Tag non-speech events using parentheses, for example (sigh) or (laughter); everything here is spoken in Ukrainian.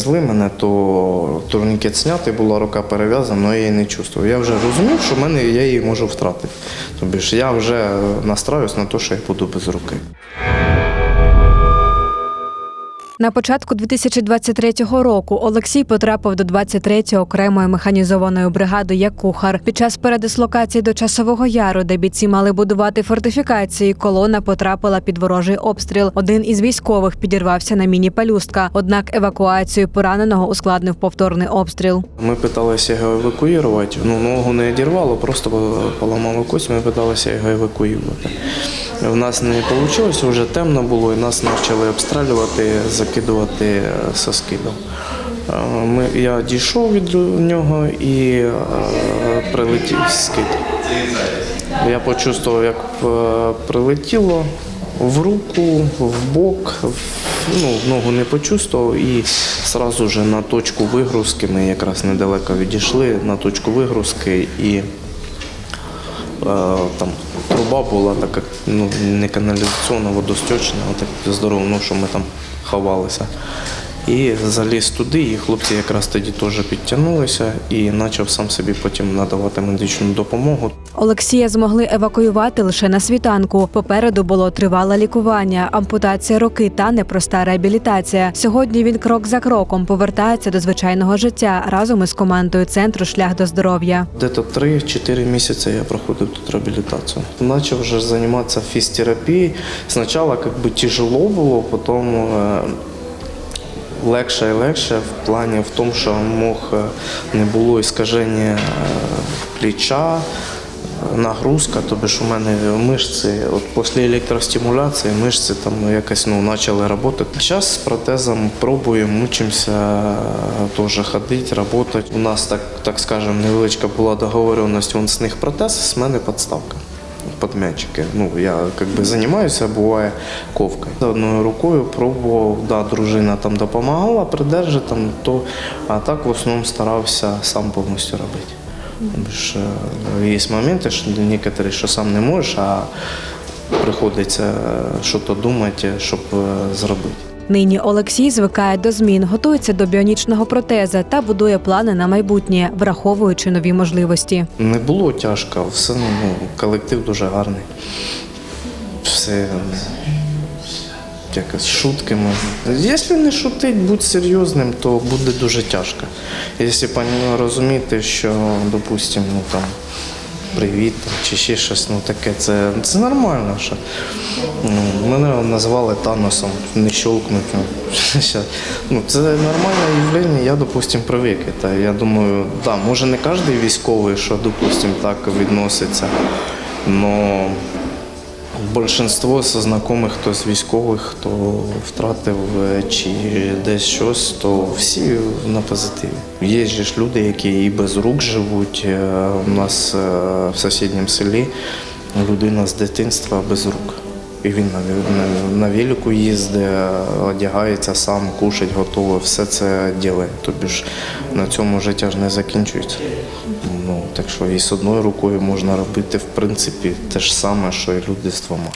везли мене, то турнікет знятий, була рука перев'язана, але я її не чувствував. Я вже розумів, що в мене я її можу втратити. Тобто я вже настраюсь на те, що я буду без руки. На початку 2023 року Олексій потрапив до 23-ї окремої механізованої бригади як кухар. Під час передислокації до часового яру, де бійці мали будувати фортифікації, колона потрапила під ворожий обстріл. Один із військових підірвався на міні пелюстка. Однак евакуацію пораненого ускладнив повторний обстріл. Ми питалися його евакуювати. Ну, ногу не одірвало, просто поламало кость, ми питалися його евакуювати. В нас не вийшло, вже темно було, і нас почали обстрілювати, закидувати е, скидом. Е, Ми, я дійшов від нього і е, прилетів скид. Я почувствував, як прилетіло в руку, в бок, ну, в ногу не почувствував і одразу на точку вигрузки, ми якраз недалеко відійшли на точку вигрузки і там труба була така, ну, не каналізаційна, водостічна, так здорово, ну, що ми там ховалися. І заліз туди, і хлопці якраз тоді теж підтягнулися і почав сам собі потім надавати медичну допомогу. Олексія змогли евакуювати лише на світанку. Попереду було тривале лікування, ампутація руки та непроста реабілітація. Сьогодні він крок за кроком повертається до звичайного життя разом із командою центру Шлях до здоров'я. Где-то 3-4 місяці я проходив тут реабілітацію. Начав вже займатися фізтерапією. Спочатку бы тяжело було, потім е, легше і легше в плані в тому, що мог е, не було іскаження е, плеча, е, нагрузка, тобто у мене мишці, от після електростимуляції мишці там якось ну, почали працювати. Зараз з протезом пробуємо, мучимося теж ходити, працювати. У нас, так, так скажемо, невеличка була договоренність, він з них протез, з мене підставка. Под мячики. Ну, я как би займаюся, буває ковкою. Одною рукою пробував, да, дружина там допомагала, придержи там, то, а так в основному старався сам повністю робити. Більше, є моменти, що деякі, що сам не можеш, а приходиться щось думати, щоб е, зробити. Нині Олексій звикає до змін, готується до біонічного протеза та будує плани на майбутнє, враховуючи нові можливості. Не було тяжко, все ну, колектив дуже гарний. Все якось шутки можна. Якщо не шутить, будь серйозним, то буде дуже тяжко. Якщо розуміти, що, допустимо, ну там привіт чи ще щось, ну таке, це, це нормально. Що, ну, мене назвали Таносом, не щолкнуть. Ну, (laughs) ну, це нормальне явлення, я, допустим, привик. Та я думаю, да, може не кожен військовий, що, допустим, так відноситься. Но Большинство зі знайомих, хто з військових, хто втратив е, чи десь щось, то всі на позитиві. Є ж люди, які і без рук живуть. Е, У нас е, в сусідньому селі людина з дитинства без рук. І він на, велику їздить, одягається сам, кушать, готове, все це робить. Тобі ж на цьому життя ж не закінчується. Ну, так що і з одною рукою можна робити, в принципі, те ж саме, що і люди з двома.